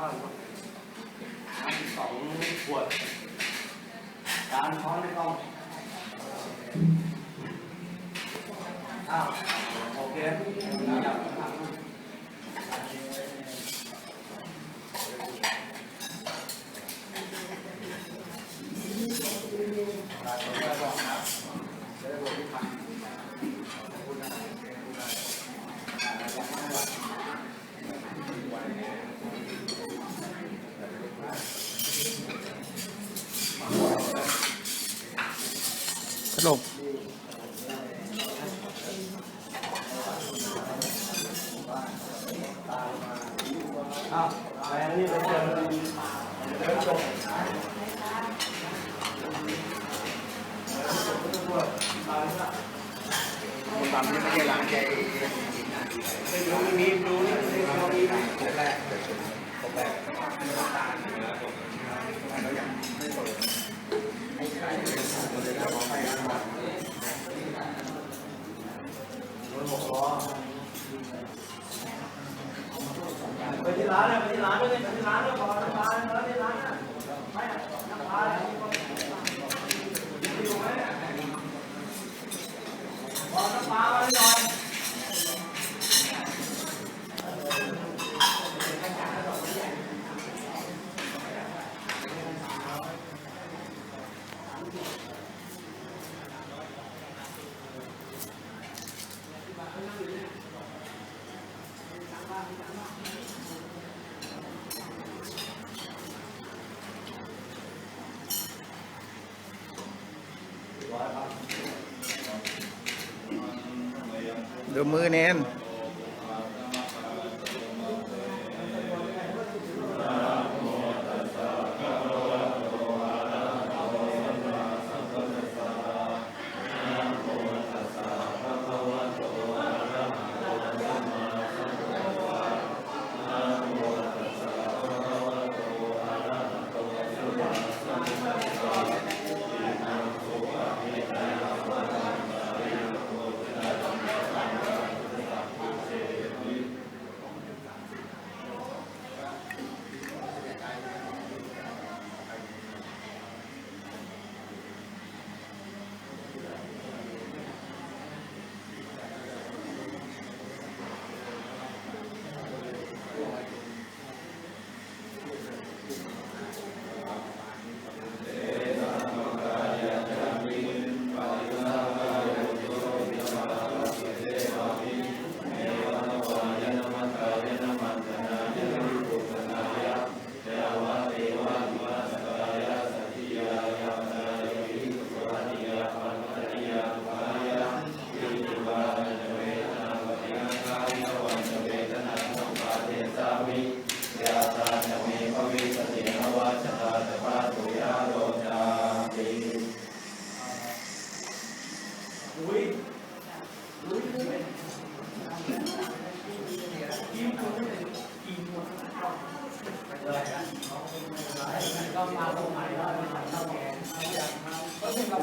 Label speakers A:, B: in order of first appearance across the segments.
A: น้ำสองขวดการท้องในกล้องอ้าวโอเคจับข้าง
B: สรุป
A: อ้าวไปนี่ไปเจอเดินจบ
B: ตามที่ไม่ได้ล้างใจ
A: ไปดูนี่ดูนี่ดูนี่แรกไป Abonnenten an, aber ดูมือ
B: เน้น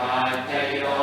A: ปัจจโย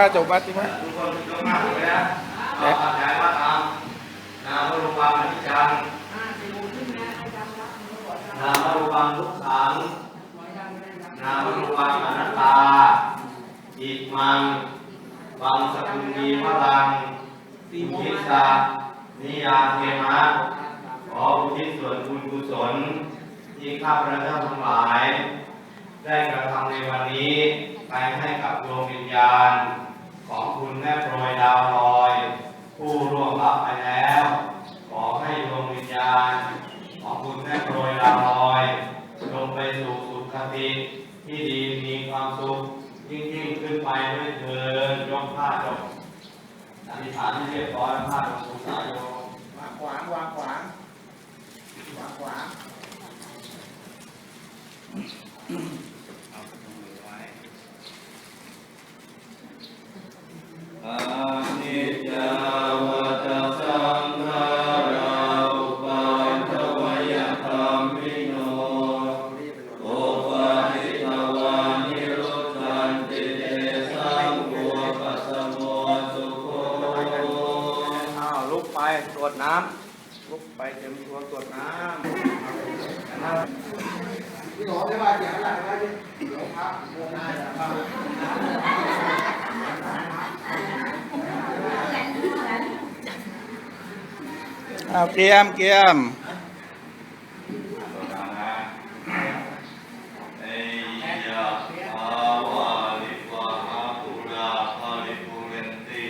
A: ผ้า
B: จบบ้าจริงไหม
A: ทุกคนยกผ้าถือไว้นะเอาผ้าแผลมาตามนามรูปังนิจังนามรูปังทุกขังนามรูปังอนัตตา อิมังวังสกุลมีพลังอุทิศานิยาเทมะขออุทิศส่วนบุญกุศลที่ข้าพระเจ้าทั้งหลาย ได้กระทำในวันนี้ ไปให้กับดวงวิญญาณ ของคุณแม่โปรยดาวลอย ผู้ร่วงลับไปแล้ว ขอให้ดวงวิญญาณ ของคุณแม่โปรยดาวลอยลงไปสู่สุขติ ที่ดีมีความสุขยิ่งยิ่งขึ้นไปด้วยเถิดยกผ้าจบอธิษฐานที่เรียบร้อยผ้าจบสุสายโย
B: วางขวางวางขวางวางขวาง
A: ตรวตร
B: วจน้ำพี่หลอได้ว่าอย่างไรได้ดิหลวงพักโมนาจะทำอ้าเกียมเกียม
A: เอยะภาวะลิวะหาปุราภาริปุเรนติ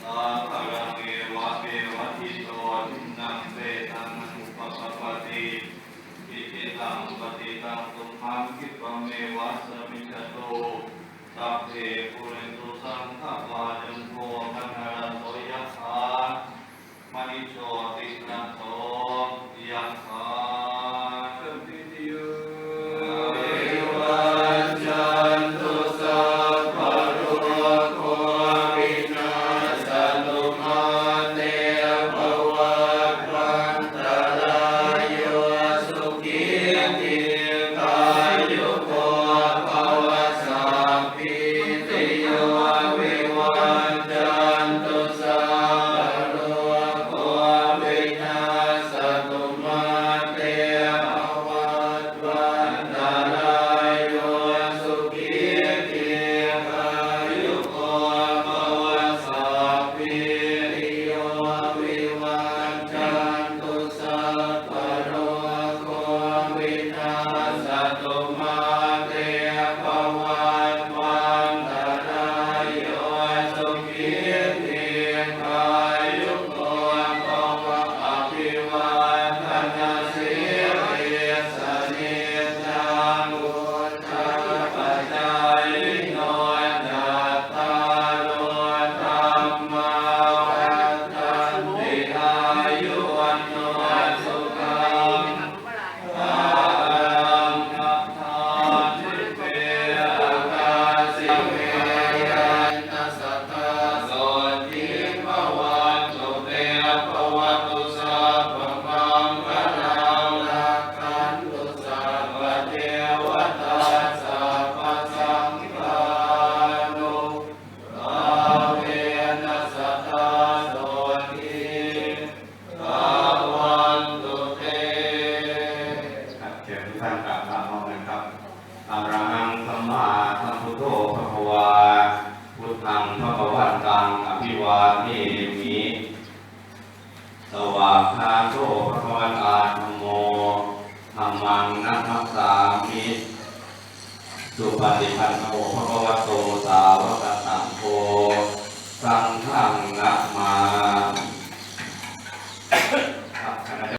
A: สาคารังเอวะเอวะทิโตทินังเวทังอุปปปติอิทิตังปฏิตังตุมหังคิปะเมวะสมิจจโตสัพเพปุ เรน สุาเนมิสวากขาโตภะคะวันอาธัมโมธรรมังนัมัสสามิสุปฏิปันโนภะคะวะโตสาวกสังโฆสังฆังนะมา